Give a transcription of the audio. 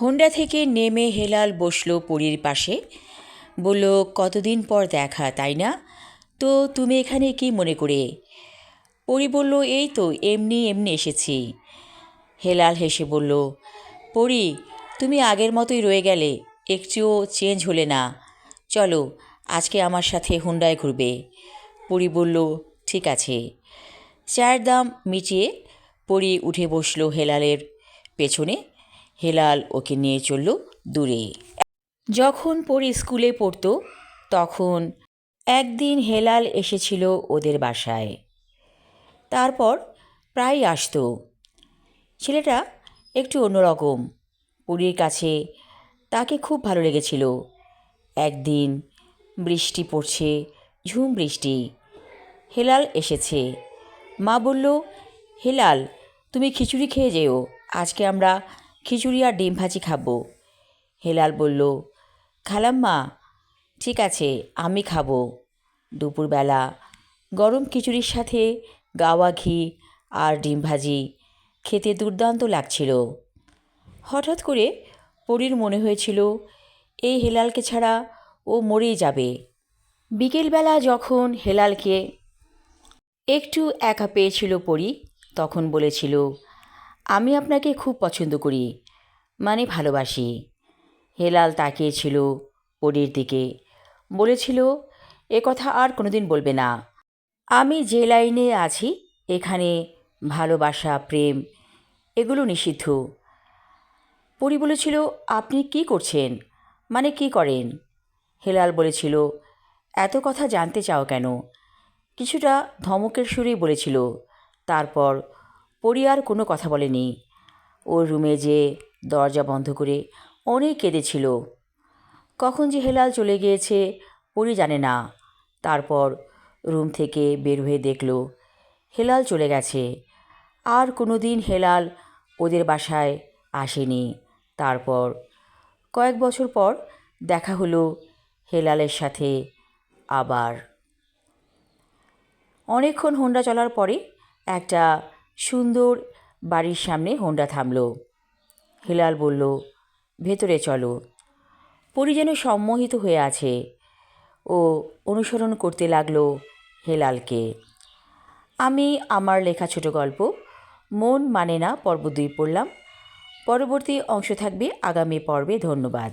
Honda থেকে নেমে হেলাল বসল পরীর পাশে। বলল, কতদিন পর দেখা, তাই না? তো তুমি এখানে কি মনে করে? পরি বলল, এই তো, এমনি এমনি এসেছি। হেলাল হেসে বলল, পরি, তুমি আগের মতোই রয়ে গেলে, একটুও চেঞ্জ হলে না। চলো, আজকে আমার সাথে হুন্ডায় ঘুরবে। পরি বলল, ঠিক আছে। চায়ের দাম মিটিয়ে পরি উঠে বসল হেলালের পেছনে। হেলাল ওকে নিয়ে চলল দূরে। যখন পরি স্কুলে পড়তো, তখন একদিন হেলাল এসেছিল ওদের বাসায়। তারপর প্রায় আসতো। ছেলেটা একটু অন্যরকম। পুরীর কাছে তাকে খুব ভালো লেগেছিল। একদিন বৃষ্টি পড়ছে, ঝুম বৃষ্টি। হেলাল এসেছে। মা বলল, হেলাল, তুমি খিচুড়ি খেয়ে যেও। আজকে আমরা খিচুড়ি আর ডিম ভাজি খাব। হেলাল বলল, খালাম্মা, ঠিক আছে, আমি খাব। দুপুরবেলা গরম খিচুড়ির সাথে গাওয়া ঘি আর ডিম ভাজি খেতে দুর্দান্ত লাগছিল। হঠাৎ করে পরীর মনে হয়েছিল, এই হেলালকে ছাড়া ও মরেই যাবে। বিকেলবেলা যখন হেলালকে একটু একা পেয়েছিল পরি, তখন বলেছিল আমি আপনাকে খুব পছন্দ করি মানে ভালোবাসি। হেলাল তাকিয়েছিল পরির দিকে, বলেছিল, এ কথা আর কোনোদিন বলবে না। আমি যে লাইনে আছি, এখানে ভালোবাসা, প্রেম, এগুলো নিষিদ্ধ। পরি বলেছিল, আপনি কি করছেন? মানে কি করেন? হেলাল বলেছিল, এত কথা জানতে চাও কেন? কিছুটা ধমকের সুরেই বলেছিল, তারপর পরি আর কোনো কথা বলেনি। ওর রুমে যে দরজা বন্ধ করে অনেক কেঁদেছিল। কখন যে হেলাল চলে গিয়েছে, পরি জানে না। তারপর রুম থেকে বের হয়ে দেখল, হেলাল চলে গেছে। আর কোনো দিন হেলাল ওদের বাসায় আসেনি। তারপর কয়েক বছর পর দেখা হলো হেলালের সাথে আবার। অনেকক্ষণ হোন্ডা চলার পরে একটা সুন্দর বাড়ির সামনে হোন্ডা থামলো। হেলাল বলল, ভেতরে চলো। পরি যেন সম্মোহিত হয়ে আছে। ও অনুসরণ করতে লাগল হেলালকে। আমি আমার লেখা ছোট গল্প, মন মানে না পর্ব দুই পড়লাম। পরবর্তী অংশ থাকবে আগামী পর্বে, ধন্যবাদ।